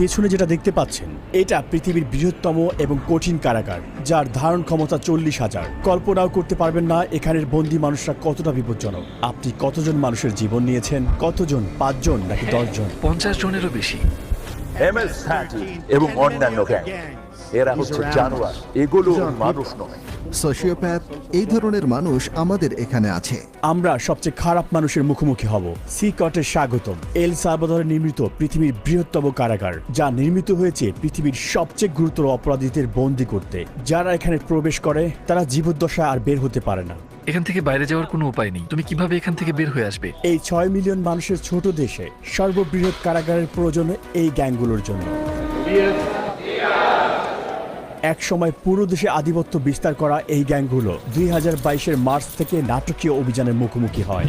পেছনে যেটা দেখতে পাচ্ছেন এটা পৃথিবীর বৃহত্তম এবং কঠিন কারাগার যার ধারণ ক্ষমতা চল্লিশ হাজার। কল্পনাও করতে পারবেন না এখানের বন্দি মানুষরা কতটা বিপজ্জনক। আপনি কতজন মানুষের জীবন নিয়েছেন? কতজন? পাঁচজন নাকি দশজন? পঞ্চাশ জনেরও বেশি। এবং অন্যান্য গ্যাং এরা হচ্ছে জানোয়ার। এগুলো মানুষ নয়। সোশিওপ্যাথ এই ধরনের মানুষ আমাদের এখানে আছে। আমরা সবচেয়ে খারাপ মানুষের মুখোমুখি হব। সি কটের স্বাগতম। এল সালভাদরে নির্মিত পৃথিবীর বৃহত্তম কারাগার যা নির্মিত হয়েছে পৃথিবীর সবচেয়ে গুরুতর অপরাধীদের বন্দি করতে। যারা এখানে প্রবেশ করে তারা জীবদ্দশা আর বের হতে পারে না। এখান থেকে বাইরে যাওয়ার কোনো উপায় নেই। তুমি কীভাবে এখান থেকে বের হয়ে আসবে? এই ছয় মিলিয়ন মানুষের ছোট দেশে সর্ববৃহৎ কারাগারের প্রয়োজন এই গ্যাংগুলোর জন্য। এক সময় পুরো দেশে আধিপত্য বিস্তার করা এই গ্যাংগুলো দুই হাজার বাইশের মার্চ থেকে নাটকীয় অভিযানের মুখোমুখি হয়।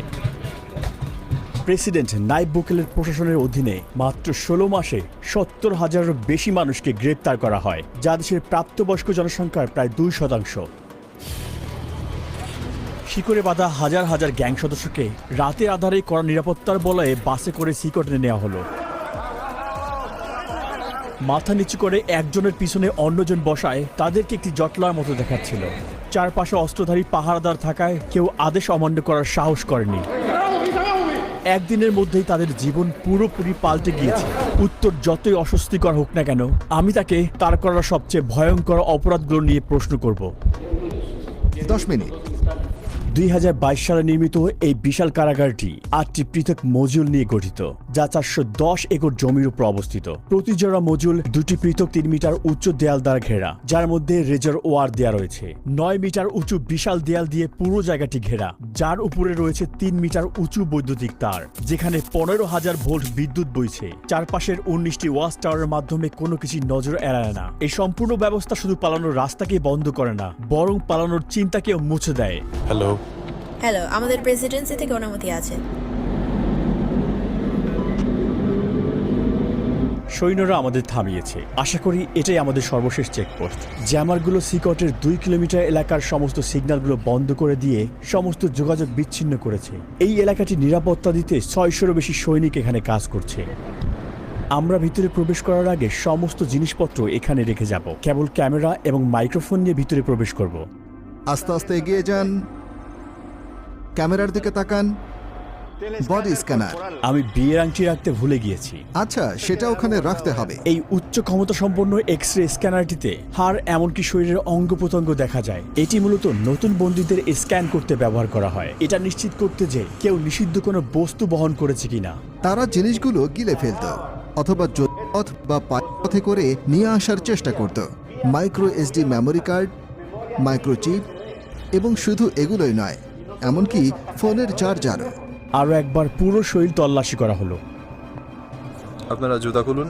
প্রেসিডেন্ট নাইব বুকেলের প্রশাসনের অধীনে মাত্র ষোলো মাসে সত্তর হাজারেরও বেশি মানুষকে গ্রেপ্তার করা হয়, যা দেশের প্রাপ্তবয়স্ক জনসংখ্যার প্রায় দুই শতাংশ। শিকড়ে বাঁধা হাজার হাজার গ্যাং সদস্যকে রাতের আধারে করা নিরাপত্তার বলয়ে বাসে করে সিকটে নেওয়া হলো। মাথা নিচু করে একজনের পিছনে অন্যজন বসায়, তাদেরকে একটি জটলার মতো দেখাচ্ছিল। চারপাশে অস্ত্রধারী পাহারাদার থাকায় কেউ আদেশ অমান্য করার সাহস করেনি। একদিনের মধ্যেই তাদের জীবন পুরোপুরি পাল্টে গিয়েছে। উত্তর যতই অস্বস্তিকর হোক না কেন, আমি তাকে তার করা সবচেয়ে ভয়ঙ্কর অপরাধগুলো নিয়ে প্রশ্ন করব। দশ মিনিট। দুই হাজার বাইশ সালে নির্মিত এই বিশাল কারাগারটি আটটি পৃথক মজুল নিয়ে গঠিত, যা চারশো দশ একর জমির উপর অবস্থিত। প্রতি জোড়া মজুল দুটি পৃথক তিন মিটার উচ্চ দেয়াল দ্বারা ঘেরা, যার মধ্যে রেজার ওয়ার দেয়া রয়েছে। নয় মিটার উঁচু বিশাল দেয়াল দিয়ে পুরো জায়গাটি ঘেরা, যার উপরে রয়েছে তিন মিটার উঁচু বৈদ্যুতিক তার, যেখানে পনেরো হাজার ভোল্ট বিদ্যুৎ বইছে। চারপাশের উনিশটি ওয়াশ টাওয়ারের মাধ্যমে কোনো কিছু নজর এড়ায় না। এই সম্পূর্ণ ব্যবস্থা শুধু পালানোর রাস্তাকে বন্ধ করে না, বরং পালানোর চিন্তাকেও মুছে দেয়। হ্যালো। হ্যালো আমাদের প্রেসিডেন্সি থেকে অনুমতি আছে। সৈন্যরা আমাদের থামিয়েছে। আশা করি এটাই আমাদের সর্বশেষ চেকপোস্ট জ্যামারগুলো সিকটের দুই কিলোমিটার এলাকার সমস্ত সিগন্যালগুলো বন্ধ করে দিয়ে সমস্ত যোগাযোগ বিচ্ছিন্ন করেছে। এই এলাকাটি নিরাপত্তা দিতে ছয়শোরও বেশি সৈনিক এখানে কাজ করছে। আমরা ভিতরে প্রবেশ করার আগে সমস্ত জিনিসপত্র এখানে রেখে যাব। কেবল ক্যামেরা এবং মাইক্রোফোন নিয়ে ভিতরে প্রবেশ করব। আস্তে আস্তে এগিয়ে যান। ক্যামেরার দিকে তাকান। বডি স্ক্যানার আমি বিয়ের আংটি রাখতে ভুলে গিয়েছি। আচ্ছা সেটা ওখানে রাখতে হবে। এই উচ্চ ক্ষমতা সম্পন্ন এক্স রে স্ক্যানারটিতে হাড় এমনকি শরীরের অঙ্গ প্রত্যঙ্গ দেখা যায়। এটি মূলত নতুন বন্দীদের স্ক্যান করতে ব্যবহার করা হয়। এটা নিশ্চিত করতে যে কেউ নিষিদ্ধ কোনো বস্তু বহন করেছে কিনা। তারা জিনিসগুলো গিলে ফেলত অথবা পথ বা পথে করে নিয়ে আসার চেষ্টা করত। Micro SD memory card microchip এবং শুধু এগুলোই নয় এমনকি ফোনের চার্জারও। আরও একবার পুরো শরীর তল্লাশি করা হলো। আপনারা জুতা খুলুন।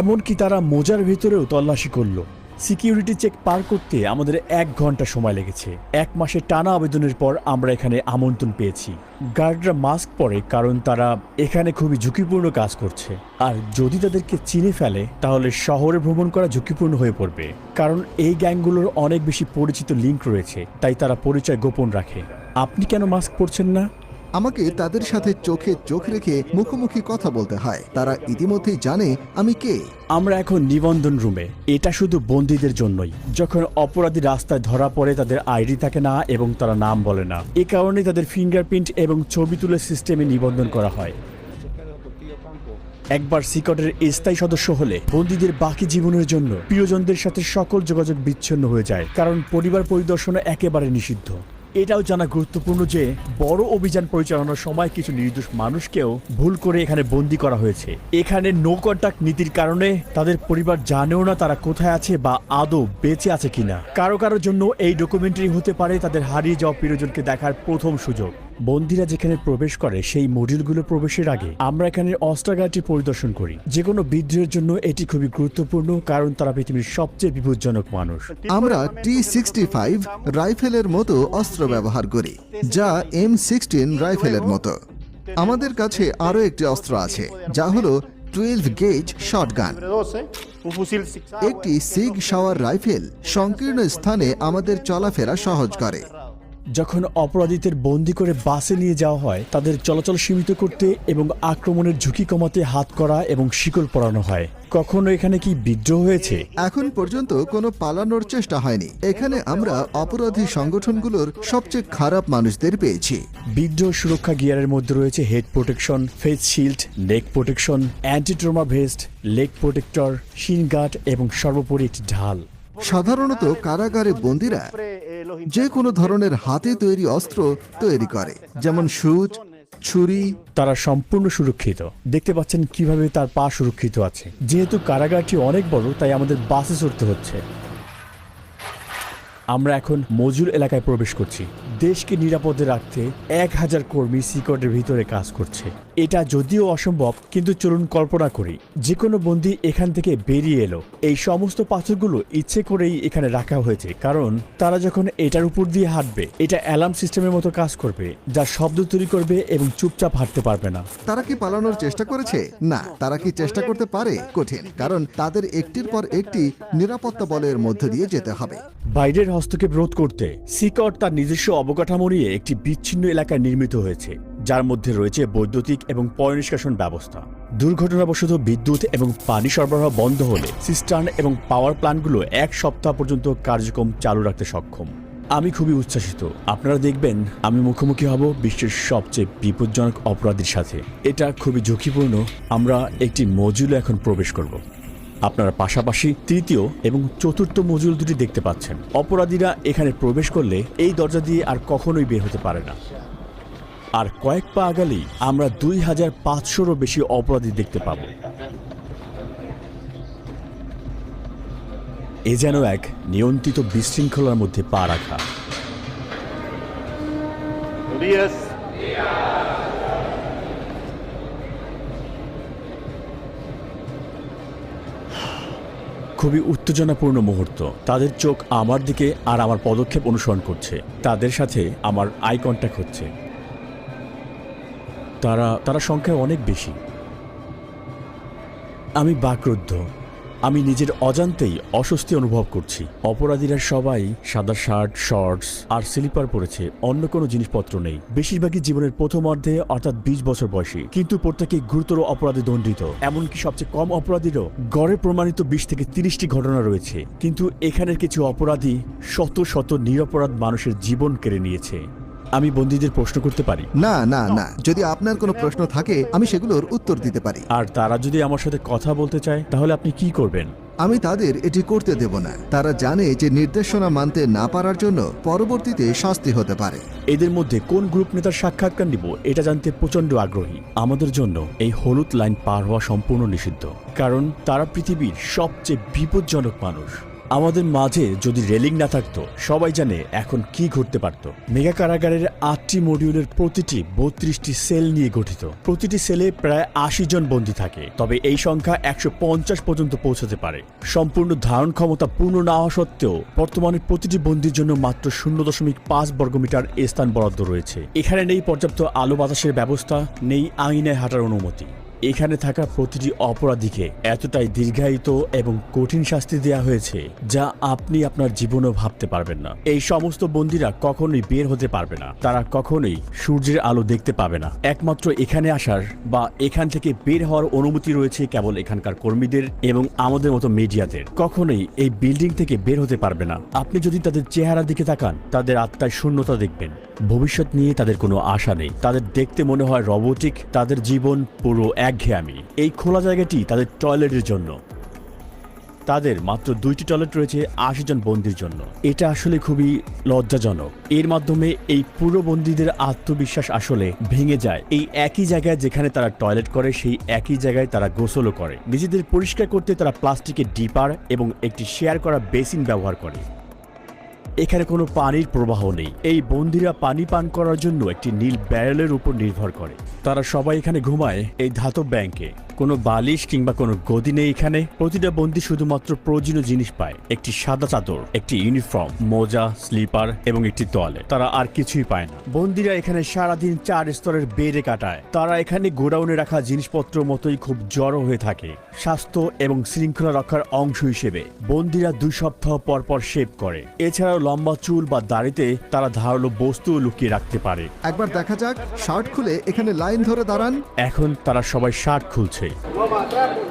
এমনকি তারা মোজার ভিতরেও তল্লাশি করল। সিকিউরিটি চেক পার করতে আমাদের এক ঘণ্টা সময় লেগেছে। এক মাসের টানা আবেদনের পর আমরা এখানে আমন্ত্রণ পেয়েছি। গার্ডরা মাস্ক পরে কারণ তারা এখানে খুবই ঝুঁকিপূর্ণ কাজ করছে। আর যদি তাদেরকে চিনে ফেলে, তাহলে শহরে ভ্রমণ করা ঝুঁকিপূর্ণ হয়ে পড়বে। কারণ এই গ্যাংগুলোর অনেক বেশি পরিচিত লিঙ্ক রয়েছে, তাই তারা পরিচয় গোপন রাখে। আপনি কেন মাস্ক পরছেন না? আমাকে তাদের সাথে চোখে চোখ রেখে মুখোমুখি কথা বলতে হয়। তারা ইতিমধ্যেই জানে আমি কে। আমরা এখন নিবন্ধন রুমে। এটা শুধু বন্দীদের জন্যই। যখন অপরাধী রাস্তায় ধরা পড়ে, তাদের আইডি থাকে না এবং তারা নাম বলে না। এ কারণে তাদের ফিঙ্গারপ্রিন্ট এবং ছবি তুলে সিস্টেমে নিবন্ধন করা হয়। একবার সিকটের স্থায়ী সদস্য হলে বন্দীদের বাকি জীবনের জন্য প্রিয়জনদের সাথে সকল যোগাযোগ বিচ্ছিন্ন হয়ে যায়, কারণ পরিবার পরিদর্শন একেবারে নিষিদ্ধ। এটাও জানা গুরুত্বপূর্ণ যে বড় অভিযান পরিচালনার সময় কিছু নির্দোষ মানুষকেও ভুল করে এখানে বন্দি করা হয়েছে। এখানে নো কন্ট্যাক্ট নীতির কারণে তাদের পরিবার জানেও না তারা কোথায় আছে বা আদৌ বেঁচে আছে কিনা। কারও কারোর জন্য এই ডকুমেন্টারি হতে পারে, তাদের হারিয়ে যাওয়া প্রিয়জনকে দেখার প্রথম সুযোগ। বন্দিরা যেখানে প্রবেশ করে, সেই মডিউলগুলো প্রবেশের আগে আমরা এখানে অস্ত্রাগারটি পরিদর্শন করি। যে কোনো বিদ্রোহের জন্য এটি খুবই গুরুত্বপূর্ণ, কারণ তারা পৃথিবীর সবচেয়ে বিপজ্জনক মানুষ। আমরা টি সিক্সটি ফাইভ রাইফেলের মতো অস্ত্র ব্যবহার করি, যা এম সিক্সটিন রাইফেলের মতো। আমাদের কাছে আরও একটি অস্ত্র আছে, যা হলো টুয়েলভ গেজ শটগান একটি সিগ শাওয়ার রাইফেল সংকীর্ণ স্থানে আমাদের চলাফেরা সহজ করে। যখন অপরাধীদের বন্দি করে বাসে নিয়ে যাওয়া হয় তাদের চলাচল সীমিত করতে এবং আক্রমণের ঝুঁকি কমাতে হাত করা এবং শিকল পরানো হয়। কখনো এখানে কি বিদ্রোহ হয়েছে? এখন পর্যন্ত কোনো পালানোর চেষ্টা হয়নি। এখানে আমরা অপরাধী সংগঠনগুলোর সবচেয়ে খারাপ মানুষদের পেয়েছি। বিদ্রোহ সুরক্ষা গিয়ারের মধ্যে রয়েছে head protection face shield neck protection anti trauma vest leg protector shin guard এবং সর্বোপরি একটি ঢাল। সাধারণত কারাগারে বন্দিরা যে কোনো ধরনের হাতে তৈরি অস্ত্র তৈরি করে যেমন সুচ ছুরি। তারা সম্পূর্ণ সুরক্ষিত। দেখতে পাচ্ছেন কীভাবে তার পা সুরক্ষিত আছে। যেহেতু কারাগারটি অনেক বড় তাই আমাদের বাসে চড়তে হচ্ছে। আমরা এখন মজুর এলাকায় প্রবেশ করছি। দেশকে নিরাপদে রাখতে এক হাজার কর্মী সিকটের ভিতরে কাজ করছে। এটা যদিও অসম্ভব কিন্তু চলুন কল্পনা করি। যে কোনো বন্দি এখান থেকে বেরিয়ে এলো। এই সমস্ত পাথরগুলো ইচ্ছে করেই এখানে রাখা হয়েছে কারণ তারা যখন এটার উপর দিয়ে হাঁটবে এটা অ্যালার্ম সিস্টেমের মতো কাজ করবে যা শব্দ তৈরি করবে এবং চুপচাপ হাঁটতে পারবে না। তারা কি পালানোর চেষ্টা করেছে? না তারা কি চেষ্টা করতে পারে? কঠিন কারণ তাদের একটির পর একটি নিরাপত্তা বলয়ের মধ্য দিয়ে যেতে হবে। বাইরের হস্তক্ষেপ রোধ করতে সিকট তার নিজস্ব অবকাঠামো নিয়ে একটি বিচ্ছিন্ন এলাকায় নির্মিত হয়েছে, যার মধ্যে রয়েছে বৈদ্যুতিক এবং পয় নিষ্কাশন ব্যবস্থা। দুর্ঘটনাবশত বিদ্যুৎ এবং পানি সরবরাহ বন্ধ হলে সিস্টার্ন এবং পাওয়ার প্ল্যান্টগুলো এক সপ্তাহ পর্যন্ত কার্যক্রম চালু রাখতে সক্ষম। আমি খুবই উচ্ছ্বাসিত। আপনারা দেখবেন, আমি মুখোমুখি হব বিশ্বের সবচেয়ে বিপজ্জনক অপরাধীর সাথে। এটা খুবই ঝুঁকিপূর্ণ। আমরা একটি মজুলে এখন প্রবেশ করব। আপনারা পাশাপাশি তৃতীয় এবং চতুর্থ মজুল দুটি দেখতে পাচ্ছেন। অপরাধীরা এখানে প্রবেশ করলে এই দরজা দিয়ে আর কখনোই বের হতে পারে না। আর কয়েক পা আগালেই আমরা দুই হাজার পাঁচশোরও বেশি অপরাধী দেখতে পাব। এ যেন এক নিয়ন্ত্রিত বিশৃঙ্খলার মধ্যে পা রাখা। খুবই উত্তেজনাপূর্ণ মুহূর্ত। তাদের চোখ আমার দিকে আর আমার পদক্ষেপ অনুসরণ করছে। তাদের সাথে আমার আই কন্ট্যাক্ট হচ্ছে। তারা তারা সংখ্যায় অনেক বেশি। আমি বাকরুদ্ধ। আমি নিজের অজান্তেই অস্বস্তি অনুভব করছি। অপরাধীরা সবাই সাদা শার্ট শর্টস আর স্লিপার পরেছে, অন্য কোনো জিনিসপত্র নেই। বেশিরভাগই জীবনের প্রথম অর্ধে অর্থাৎ বিশ বছর বয়সী। কিন্তু প্রত্যেকেই গুরুতর অপরাধে দণ্ডিত। এমনকি সবচেয়ে কম অপরাধীরও গড়ে প্রমাণিত বিশ থেকে তিরিশটি ঘটনা রয়েছে। কিন্তু এখানের কিছু অপরাধী শত শত নিরপরাধ মানুষের জীবন কেড়ে নিয়েছে। আমি বন্দীদের প্রশ্ন করতে পারি? না না না। যদি আপনার কোনো প্রশ্ন থাকে আমি সেগুলোর উত্তর দিতে পারি। আর তারা যদি আমার সাথে কথা বলতে চায় তাহলে আপনি কি করবেন? আমি তাদের এটি করতে দেব না। তারা জানে যে নির্দেশনা মানতে না পারার জন্য পরবর্তীতে শাস্তি হতে পারে। এদের মধ্যে কোন গ্রুপ নেতার সাক্ষাৎকার নিব এটা জানতে প্রচণ্ড আগ্রহী। আমাদের জন্য এই হলুদ লাইন পার হওয়া সম্পূর্ণ নিষিদ্ধ। কারণ তারা পৃথিবীর সবচেয়ে বিপজ্জনক মানুষ। আমাদের মাঝে যদি রেলিং না থাকতো, সবাই জানে এখন কি ঘটতে পারত। মেগা কারাগারের আটটি মডিউলের প্রতিটি বত্রিশটি সেল নিয়ে গঠিত। প্রতিটি সেলে প্রায় আশি জন বন্দী থাকে, তবে এই সংখ্যা একশো পঞ্চাশ পর্যন্ত পৌঁছাতে পারে। সম্পূর্ণ ধারণ ক্ষমতা পূর্ণ না হওয়া সত্ত্বেও, বর্তমানে প্রতিটি বন্দির জন্য মাত্র শূন্য দশমিক পাঁচ বর্গমিটার স্থান বরাদ্দ রয়েছে। এখানে নেই পর্যাপ্ত আলো বাতাসের ব্যবস্থা, নেই আইনে হাঁটার অনুমতি। এখানে থাকা প্রতিটি অপরাধীকে এতটাই দীর্ঘায়িত এবং কঠিন শাস্তি দেওয়া হয়েছে যা আপনি আপনার জীবনেও ভাবতে পারবেন না। এই সমস্ত বন্দীরা কখনোই বের হতে পারবে না। তারা কখনোই সূর্যের আলো দেখতে পাবে না। একমাত্র এখানে আসার বা এখান থেকে বের হওয়ার অনুমতি রয়েছে কেবল এখানকার কর্মীদের এবং আমাদের মতো মিডিয়াদের। কখনোই এই বিল্ডিং থেকে বের হতে পারবে না। আপনি যদি তাদের চেহারা দিকে তাকান, তাদের আত্মায় শূন্যতা দেখবেন। ভবিষ্যৎ নিয়ে তাদের কোনো আশা নেই। তাদের দেখতে মনে হয় রবোটিক তাদের জীবন পুরো একঘেয়ামি এই খোলা জায়গাটি তাদের টয়লেটের জন্য। তাদের মাত্র দুইটি টয়লেট রয়েছে আশি জন বন্দির জন্য। এটা আসলে খুবই লজ্জাজনক। এর মাধ্যমে এই পুরো বন্দীদের আত্মবিশ্বাস আসলে ভেঙে যায়। এই একই জায়গায় যেখানে তারা টয়লেট করে, সেই একই জায়গায় তারা গোসলও করে। নিজেদের পরিষ্কার করতে তারা প্লাস্টিকের ডিপার এবং একটি শেয়ার করা বেসিন ব্যবহার করে। এখানে কোনো পানির প্রবাহ নেই। এই বন্দিরা পানি পান করার জন্য একটি নীল ব্যারেলের উপর নির্ভর করে। তারা সবাই এখানে ঘুমায় এই ধাতব ব্যাংকে। কোনো বালিশ কিংবা কোনো গদি নেই এখানে। প্রতিটা বন্দি শুধুমাত্র প্রয়োজনীয় জিনিস পায়। একটি সাদা চাদর একটি ইউনিফর্ম মোজা স্লিপার এবং একটি তোয়ালে। তারা আর কিছুই পায় না। বন্দিরা এখানে সারাদিন চার স্তরের বেড়ে কাটায়। তারা এখানে গোডাউনে রাখা জিনিসপত্র মতোই খুব জড়ো হয়ে থাকে। স্বাস্থ্য এবং শৃঙ্খলা রক্ষার অংশ হিসেবে বন্দিরা দুই সপ্তাহ পর পর শেভ করে। এছাড়াও লম্বা চুল বা দাড়িতে তারা ধারালো বস্তু লুকিয়ে রাখতে পারে। একবার দেখা যাক শার্ট খুলে এখানে লাইন ধরে দাঁড়ান। এখন তারা সবাই শার্ট খুলছে।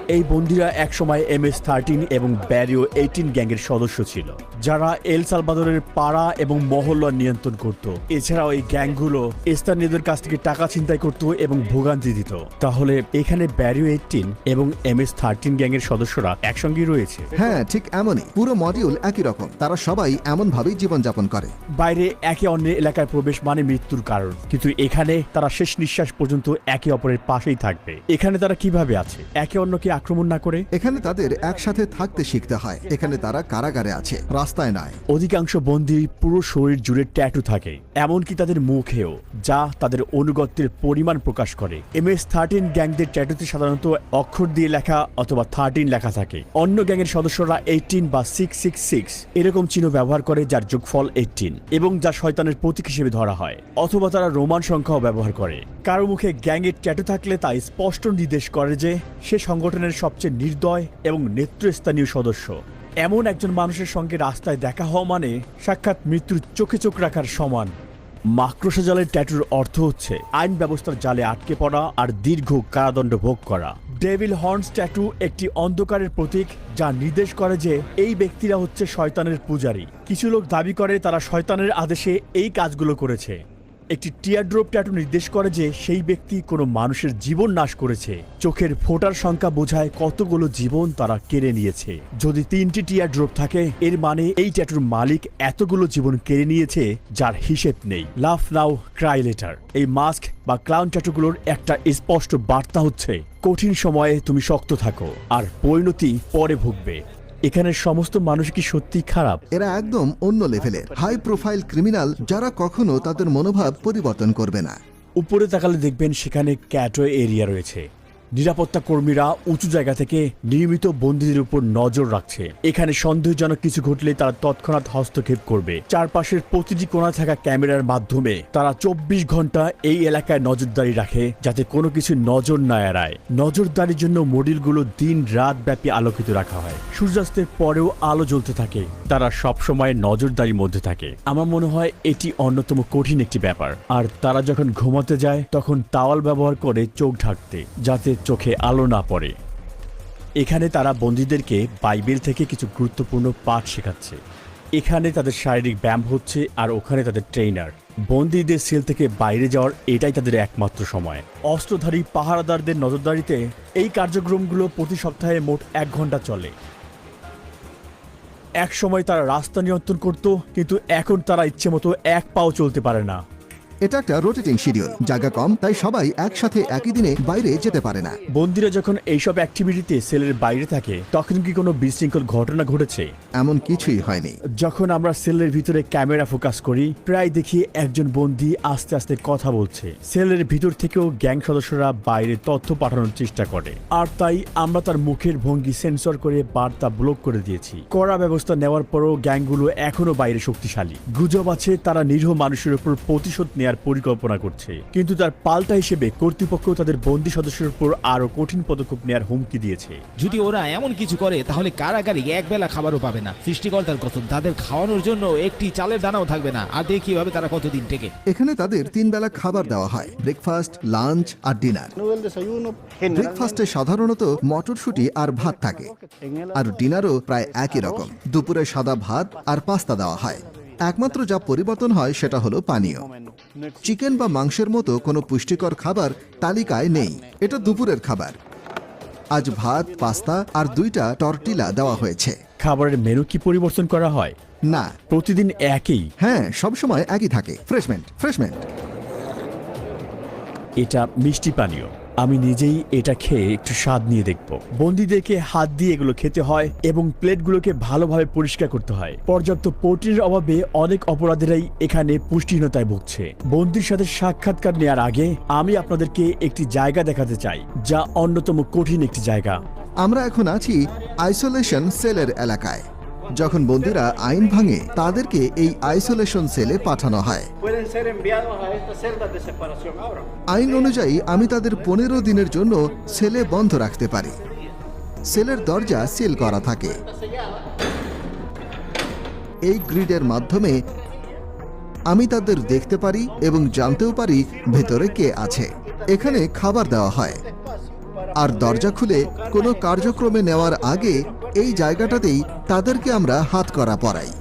এই বন্দিরা একসময় এম এস থার্টিন এবং ব্যারিও এইটিন গ্যাংয়ের সদস্য ছিল যারা এল সালভাদরের পাড়া এবং মহল্লা নিয়ন্ত্রণ করত। এছাড়াও এই গ্যাংগুলো স্থানীয়দের কাছ থেকে টাকা ছিনতাই করত এবং ভোগান্তি দিত। তাহলে এখানে ব্যারিও এইটিন এবং এম এস থার্টিন গ্যাংয়ের সদস্যরা একসঙ্গেই রয়েছে? হ্যাঁ ঠিক এমনই। পুরো মডিউল একই রকম। তারা সবাই এমনভাবেই জীবনযাপন করে। বাইরে একে অন্যের এলাকায় প্রবেশ মানে মৃত্যুর কারণ। কিন্তু এখানে তারা শেষ নিঃশ্বাস পর্যন্ত একে অপরের পাশেই থাকবে। এখানে তারা কীভাবে আছে? একে অন্যকে আক্রমণ না করে? এখানে তাদের একসাথে থাকতে শিখতে হয়। এখানে তারা কারাগারে আছে রাস্তায় নয় অধিকাংশ বন্দি পুরো শরীর জুড়ে ট্যাটু থাকে এমনকি তাদের মুখেও যা তাদের অনুগত্যের পরিমাণ প্রকাশ করে। এম এস থার্টিন গ্যাংদের ট্যাটুতে সাধারণত অক্ষর দিয়ে লেখা অথবা থার্টিন লেখা থাকে। অন্য গ্যাংয়ের সদস্যরা এইটিন বা সিক্স সিক্স সিক্স এরকম চিহ্ন ব্যবহার করে যার যোগফল এইটিন এবং যা শয়তানের প্রতীক হিসেবে ধরা হয় অথবা তারা রোমান সংখ্যাও ব্যবহার করে। কারও মুখে গ্যাংয়ের ট্যাটু থাকলে তা স্পষ্ট নির্দেশ করে যে সে সংগঠনের সবচেয়ে নির্দয় এবং নেতৃস্থানীয় সদস্য। এমন একজন মানুষের সঙ্গে রাস্তায় দেখা হওয়া মানে সাক্ষাৎ মৃত্যুর চোখে চোখ রাখার সমান। মাক্রোসা জালের ট্যাটুর অর্থ হচ্ছে আইন ব্যবস্থার জালে আটকে পড়া আর দীর্ঘ কারাদণ্ড ভোগ করা। ডেভিল হর্নস ট্যাটু একটি অন্ধকারের প্রতীক যা নির্দেশ করে যে এই ব্যক্তিরা হচ্ছে শয়তানের পূজারী। কিছু লোক দাবি করে তারা শয়তানের আদেশে এই কাজগুলো করেছে। একটি টিয়ারড্রপ ট্যাটু নির্দেশ করে যে সেই ব্যক্তি কোনো মানুষের জীবন নাশ করেছে। চোখের ফোটার সংখ্যা বোঝায় কতগুলো জীবন তারা কেড়ে নিয়েছে। যদি তিনটি টিয়ারড্রপ থাকে, এর মানে এই ট্যাটুর মালিক এতগুলো জীবন কেড়ে নিয়েছে যার হিসেব নেই। লাভ নাও ক্রাই লেটার এই মাস্ক বা ক্লাউন ট্যাটুগুলোর একটা স্পষ্ট বার্তা হচ্ছে, কঠিন সময়ে তুমি শক্ত থাকো, আর পরিণতি পরে ভুগবে। এখানের সমস্ত মানুষ কি সত্যি খারাপ? এরা একদম অন্য লেভেলের হাই প্রোফাইল ক্রিমিনাল যারা কখনো তাদের মনোভাব পরিবর্তন করবে না। উপরে তাকালে দেখবেন সেখানে ক্যাটো এরিয়া রয়েছে। নিরাপত্তা কর্মীরা উঁচু জায়গা থেকে নিয়মিত বন্দীদের উপর নজর রাখছে। এখানে সন্দেহজনক কিছু ঘটলে তারা তৎক্ষণাৎ হস্তক্ষেপ করবে। চারপাশের প্রতিটি কোণা থাকা ক্যামেরার মাধ্যমে তারা চব্বিশ ঘণ্টা এই এলাকায় নজরদারি রাখে, যাতে কোনো কিছু নজর না এড়ায়। নজরদারির জন্য মডিলগুলো দিন রাত ব্যাপী আলোকিত রাখা হয়। সূর্যাস্তের পরেও আলো জ্বলতে থাকে। তারা সবসময় নজরদারির মধ্যে থাকে। আমার মনে হয় এটি অন্যতম কঠিন একটি ব্যাপার। আর তারা যখন ঘুমাতে যায়, তখন তাওয়াল ব্যবহার করে চোখ ঢাকতে, যাতে চোখে আলো না পড়ে। এখানে তারা বন্দীদেরকে বাইবেল থেকে কিছু গুরুত্বপূর্ণ পাঠ শেখাচ্ছে। এখানে তাদের শারীরিক ব্যায়াম হচ্ছে আর ওখানে তাদের ট্রেনার বন্দীদের সেল থেকে বাইরে যাওয়ার এটাই তাদের একমাত্র সময়। অস্ত্রধারী পাহারাদারদের নজরদারিতে এই কার্যক্রমগুলো প্রতি সপ্তাহে মোট এক ঘণ্টা চলে। এক সময় তারা রাস্তা নিয়ন্ত্রণ করত, কিন্তু এখন তারা ইচ্ছে মতো এক পাও চলতে পারে না। এটা একটা রোটেটিং শিডিউল জায়গা কম তাই সবাই একসাথে একই দিনে বাইরে যেতে পারে না। বন্দীরা যখন এইসব অ্যাক্টিভিটিতে সেলের বাইরে থাকে তখন কি কোনো বিশৃঙ্খল ঘটনা ঘটেছে? এমন কিছুই হয়নি। যখন আমরা সেলের ভিতরে ক্যামেরা ফোকাস করি প্রায় দেখি একজন বন্দি আস্তে আস্তে কথা বলছে। সেলের ভিতর থেকেও গ্যাং সদস্যরা বাইরে তথ্য পাঠানোর চেষ্টা করে। আর তাই আমরা তার মুখের ভঙ্গি সেন্সর করে বার্তা ব্লক করে দিয়েছি। কড়া ব্যবস্থা নেওয়ার পরও গ্যাংগুলো এখনও বাইরে শক্তিশালী। গুজব আছে তারা নিরীহ মানুষের উপর প্রতিশোধ নেয়ার পরিকল্পনা করছে। কিন্তু তার পাল্টা হিসেবে কর্তৃপক্ষ তাদের বন্দি সদস্যের উপর আরও কঠিন পদক্ষেপ নেয়ার হুমকি দিয়েছে। যদি ওরা এমন কিছু করে তাহলে কারাগারে এক বেলা খাবারও পাবে না। সৃষ্টিকর্তার কসম তাদের খাওয়ানোর জন্য একটি চালের দানাও থাকবে না। আর দেখি হবে তারা কতদিন থেকে এখানে তাদের তিন বেলা খাবার দেওয়া হয় ব্রেকফাস্ট লাঞ্চ আর ডিনার ব্রেকফাস্টে সাধারণত মটরশুঁটি আর ভাত থাকে আর ডিনারও প্রায় একই রকম। দুপুরে সাদা ভাত আর পাস্তা দেওয়া হয়। একমাত্র যা পরিবর্তন হয় সেটা হলো পানীয়। চিকেন বা মাংসের মতো কোনো পুষ্টিকর খাবার তালিকায় নেই। এটা দুপুরের খাবার। আজ ভাত পাস্তা আর দুইটা টর্টিলা দেওয়া হয়েছে। খাবারের মেনু কি পরিবর্তন করা হয়? না। প্রতিদিন একই? হ্যাঁ সবসময় একই থাকে। ফ্রেশমেন্ট ফ্রেশমেন্ট এটা মিষ্টি পানীয়। আমি নিজেই এটা খেয়ে একটু স্বাদ নিয়ে দেখব। বন্দীদেরকে হাত দিয়ে এগুলো খেতে হয় এবং প্লেটগুলোকে ভালোভাবে পরিষ্কার করতে হয়। পর্যাপ্ত প্রোটিনের অভাবে অনেক অপরাধীরাই এখানে পুষ্টিহীনতায় ভুগছে। বন্দির সাথে সাক্ষাৎকার নেওয়ার আগে আমি আপনাদেরকে একটি জায়গা দেখাতে চাই, যা অন্যতম কঠিন একটি জায়গা। আমরা এখন আছি আইসোলেশন সেলের এলাকায়। যখন বন্দীরা আইন ভাঙে তাদেরকে এই আইসোলেশন সেলে পাঠানো হয়. আইন অনুযায়ী আমি তাদের পনেরো দিনের জন্য সেলে বন্ধ রাখতে পারি। সেলের দরজা সিল করা থাকে। এই গ্রিডের মাধ্যমে আমি তাদের দেখতে পারি এবং জানতেও পারি ভেতরে কে আছে। এখানে খাবার দেওয়া হয়। আর দরজা খুলে কোনো কার্যক্রমে নেওয়ার আগে এই জায়গাটাতেই তাদেরকে আমরা হাত করা পরাই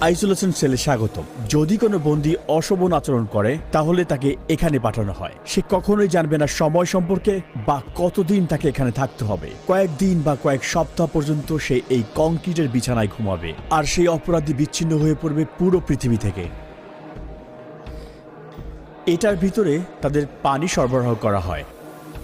আইসোলেশন সেলে স্বাগত যদি কোনো বন্দী অশোভন আচরণ করে, তাহলে তাকে এখানে পাঠানো হয়। সে কখনোই জানবে না সময় সম্পর্কে বা কতদিন তাকে এখানে থাকতে হবে। কয়েকদিন বা কয়েক সপ্তাহ পর্যন্ত সে এই কংক্রিটের বিছানায় ঘুমাবে আর সেই অপরাধী বিচ্ছিন্ন হয়ে পড়বে পুরো পৃথিবী থেকে। এটার ভিতরে তাদের পানি সরবরাহ করা হয়।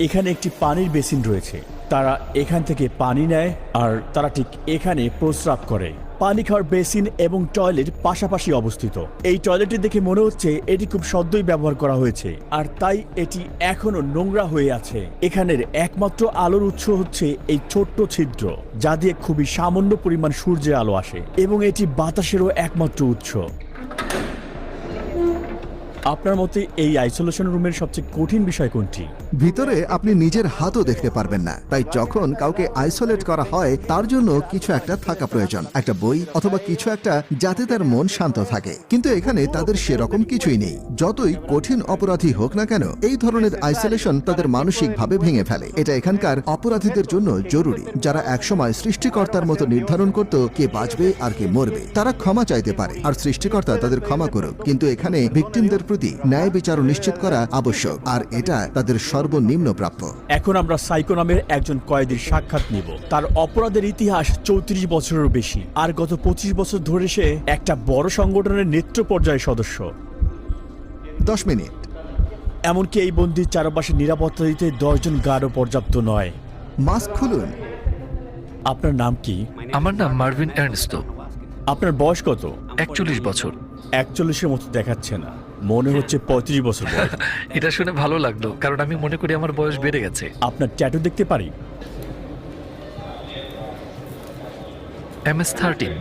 এখানে একটি পানির বেসিন রয়েছে। তারা এখান থেকে পানি নেয় আর তারা ঠিক এখানে প্রস্রাব করে। পানি খাওয়ার বেসিন এবং টয়লেট পাশাপাশি অবস্থিত। এই টয়লেটটি দেখে মনে হচ্ছে এটি খুব সদ্যই ব্যবহার করা হয়েছে আর তাই এটি এখনও নোংরা হয়ে আছে। এখানের একমাত্র আলোর উৎস হচ্ছে এই ছোট্ট ছিদ্র, যা দিয়ে খুবই সামান্য পরিমাণ সূর্যের আলো আসে এবং এটি বাতাসেরও একমাত্র উৎস। আপনার মতে এই আইসোলেশন রুমের সবচেয়ে কঠিন বিষয় কোনটি? ভিতরে আপনি নিজের হাতও দেখতে পারবেন না। তাই যখন কাউকে আইসোলেট করা হয়, তার জন্য কিছু একটা থাকা প্রয়োজন। একটা বই অথবা কিছু একটা যাতে তার মন শান্ত থাকে। কিন্তু এখানে তাদের সেরকম কিছুই নেই। যতই কঠিন অপরাধী হোক না কেন, এই ধরনের আইসোলেশন তাদের মানসিকভাবে ভেঙে ফেলে। এটা এখানকার অপরাধীদের জন্য জরুরি। যারা একসময় সৃষ্টিকর্তার মতো নির্ধারণ করত কে বাঁচবে আর কে মরবে, তারা ক্ষমা চাইতে পারে। আর সৃষ্টিকর্তা তাদের ক্ষমা করুক। কিন্তু এখানে ভিকটিমদের প্রতি ন্যায় বিচার নিশ্চিত করা আবশ্যক। আর এটা তাদের সর্বনিম্ন প্রাপ্য এখন আমরা সাইকো নামের একজন কয়েদির সাক্ষাৎ নিব। তার অপরাধের ইতিহাস চৌত্রিশ বছরেরও বেশি। আর গত পঁচিশ বছর ধরে সে একটা বড় সংগঠনের নেতৃত্ব পর্যায়ের সদস্য। দশ মিনিট। এমনকি এই বন্দির চারপাশে নিরাপত্তা দিতে দশজন গার্ডও পর্যাপ্ত নয়। মাস্ক খুলুন। আপনার নাম কি? আমার নাম মার্ভিন আপনার বয়স কত? একচল্লিশ বছর। একচল্লিশের মতো দেখাচ্ছে না। মনে হচ্ছে পঁয়ত্রিশ বছর বয়স। এটা শুনে ভালো লাগল কারণ আমি মনে করি আমার বয়স বেড়ে গেছে। আপনার ট্যাটু দেখতে পারি? M S thirteen.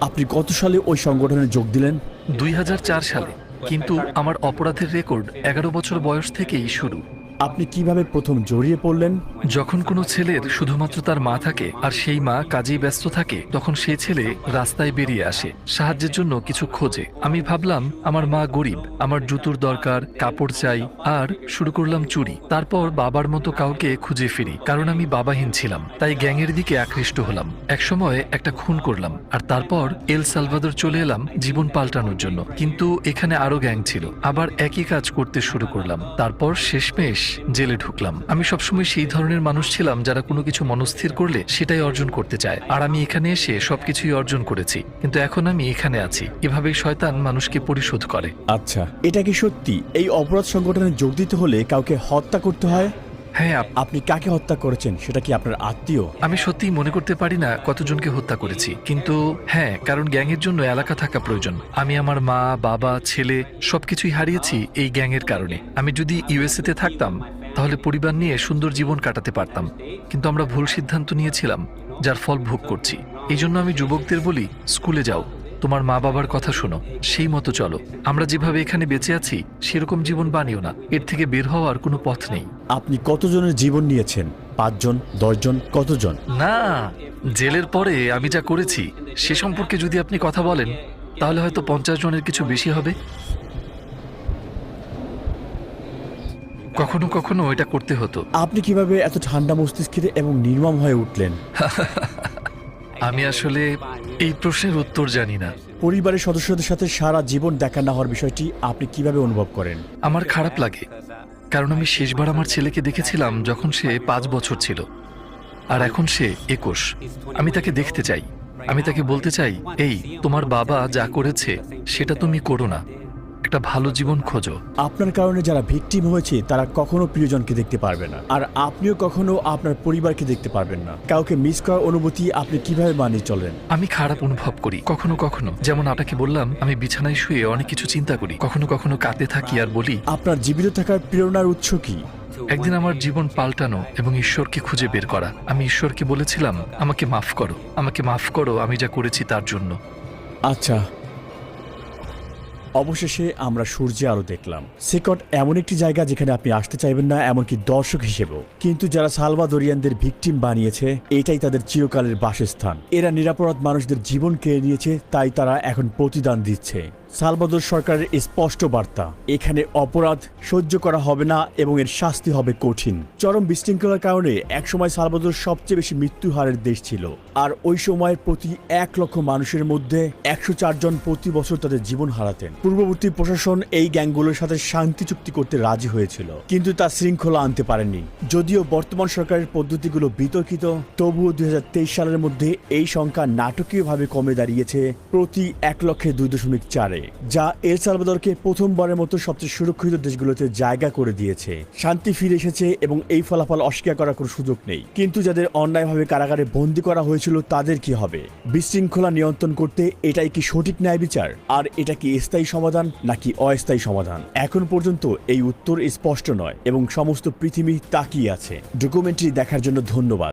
আপনি কত সালে ওই সংগঠনে যোগ দিলেন? দুই হাজার চার সালে কিন্তু আমার অপরাধের রেকর্ড এগারো বছর বয়স থেকেই শুরু। আপনি কীভাবে প্রথম জড়িয়ে পড়লেন? যখন কোনো ছেলের শুধুমাত্র তার মা থাকে আর সেই মা কাজেই ব্যস্ত থাকে, তখন সেই ছেলে রাস্তায় বেরিয়ে আসে, সাহায্যের জন্য কিছু খোঁজে। আমি ভাবলাম, আমার মা গরিব, আমার জুতুর দরকার, কাপড় চাই, আর শুরু করলাম চুরি। তারপর বাবার মতো কাউকে খুঁজে ফিরি, কারণ আমি বাবাহীন ছিলাম, তাই গ্যাংয়ের দিকে আকৃষ্ট হলাম। একসময় একটা খুন করলাম, আর তারপর এল সালভাদর চলে এলাম জীবন পাল্টানোর জন্য। কিন্তু এখানে আরও গ্যাং ছিল। আবার একই কাজ করতে শুরু করলাম। তারপর শেষমেশ জেলে ঢুকলাম। আমি সবসময় সেই ধরনের মানুষ ছিলাম যারা কোনো কিছু মনস্থির করলে সেটাই অর্জন করতে চায়। আর আমি এখানে এসে সবকিছুই অর্জন করেছি। কিন্তু এখন আমি এখানে আছি। এভাবে শয়তান মানুষকে পরিশোধ করে। আচ্ছা এটা কি সত্যি? এই অপরাধ সংগঠনে যোগ দিতে হলে কাউকে হত্যা করতে হয়? হ্যাঁ আপ- আপনি কাকে হত্যা করেছেন সেটা কি আপনার আত্মীয়? আমি সত্যিই মনে করতে পারি না কতজনকে হত্যা করেছি। কিন্তু হ্যাঁ কারণ গ্যাংয়ের জন্য এলাকা থাকা প্রয়োজন। আমি আমার মা বাবা ছেলে সবকিছুই হারিয়েছি এই গ্যাংয়ের কারণে। আমি যদি ইউএসএ তে থাকতাম তাহলে পরিবার নিয়ে সুন্দর জীবন কাটাতে পারতাম। কিন্তু আমরা ভুল সিদ্ধান্ত নিয়েছিলাম যার ফল ভোগ করছি। এই জন্য আমি যুবকদের বলি স্কুলে যাও। তোমার মা বাবার কথা শোনো সেই মতো চলো। আমরা যেভাবে এখানে বেঁচে আছি সেরকম জীবন বানিও না। এর থেকে বের হওয়ার কোনো পথ নেই। আপনি কতজনের জীবন নিয়েছেন? পাঁচজন দশজন কতজন? না জেলের পরে আমি যা করেছি সে সম্পর্কে যদি আপনি কথা বলেন তাহলে হয়তো পঞ্চাশ জনের কিছু বেশি হবে। কখনো কখনো এটা করতে হতো। আপনি কীভাবে এত ঠান্ডা মস্তিষ্কের এবং নির্মম হয়ে উঠলেন? আমি আসলে এই প্রশ্নের উত্তর জানি না। পরিবারের সদস্যদের সাথে সারা জীবন দেখা না হওয়ার বিষয়টি আপনি কীভাবে অনুভব করেন? আমার খারাপ লাগে কারণ আমি শেষবার আমার ছেলেকে দেখেছিলাম যখন সে পাঁচ বছর ছিল আর এখন সে একুশ। আমি তাকে দেখতে চাই আমি তাকে বলতে চাই এই তোমার বাবা যা করেছে সেটা তুমি করো না। একটা ভালো জীবন খোঁজো। আপনার কারণে যারা ভিকটিম হয়েছে তারা কখনো প্রিয়জনকে দেখতে পারবে না। আর আপনিও কখনো আপনার পরিবারকে দেখতে পারবেন না। কাউকে মিস করার অনুভূতি আপনি কীভাবে মানিয়ে চলেন? আমি খারাপ অনুভব করি কখনো কখনো। যেমন আপনাকে বললাম আমি বিছানায় শুয়ে অনেক কিছু চিন্তা করি কখনো কখনো কাঁদতে থাকি আর বলি আপনার জীবিত থাকার প্রেরণার উৎস কি? একদিন আমার জীবন পাল্টানো এবং ঈশ্বরকে খুঁজে বের করা। আমি ঈশ্বরকে বলেছিলাম আমাকে মাফ করো আমাকে মাফ করো আমি যা করেছি তার জন্য। আচ্ছা অবশেষে আমরা সূর্যে আরও দেখলাম। সেকট এমন একটি জায়গা যেখানে আপনি আসতে চাইবেন না, এমনকি দর্শক হিসেবেও। কিন্তু যারা সালভাদোরিয়ানদের ভিকটিম বানিয়েছে, এটাই তাদের চিরকালের বাসস্থান। এরা নিরাপরাধ মানুষদের জীবন কেড়ে নিয়েছে, তাই তারা এখন প্রতিদান দিচ্ছে। সালভাদোর সরকারের স্পষ্ট বার্তা, এখানে অপরাধ সহ্য করা হবে না এবং এর শাস্তি হবে কঠিন। চরম বিশৃঙ্খলার কারণে একসময় সালভাদোর সবচেয়ে বেশি মৃত্যু হারের দেশ ছিল। আর ওই সময় প্রতি এক লক্ষ মানুষের মধ্যে একশো জন প্রতি বছর তাদের জীবন হারাতেন। পূর্ববর্তী প্রশাসন এই গ্যাংগুলোর সাথে শান্তি চুক্তি করতে রাজি হয়েছিল, কিন্তু তা শৃঙ্খলা আনতে পারেনি। যদিও বর্তমান সরকারের পদ্ধতিগুলো বিতর্কিত, তবুও দুই হাজার তেইশ সালের মধ্যে এই সংখ্যা নাটকীয়ভাবে কমে দাঁড়িয়েছে প্রতি এক লক্ষে দুই দশমিক চারে। যা এল সালভাদরকে প্রথমবারের মতো সবচেয়ে সুরক্ষিত দেশগুলোতে জায়গা করে দিয়েছে। শান্তি ফিরে এসেছে এবং এই ফলাফল অস্বীকার করার কোনো সুযোগ নেই। কিন্তু যাদের অন্যায়ভাবে কারাগারে বন্দী করা হয়েছিল, তাদের কি হবে? বিশৃঙ্খলা নিয়ন্ত্রণ করতে এটাই কি সঠিক ন্যায় বিচার? আর এটা কি স্থায়ী সমাধান নাকি অস্থায়ী সমাধান? এখন পর্যন্ত এই উত্তর স্পষ্ট নয় এবং সমস্ত পৃথিবী তাকিয়ে আছে। ডকুমেন্টারি দেখার জন্য ধন্যবাদ।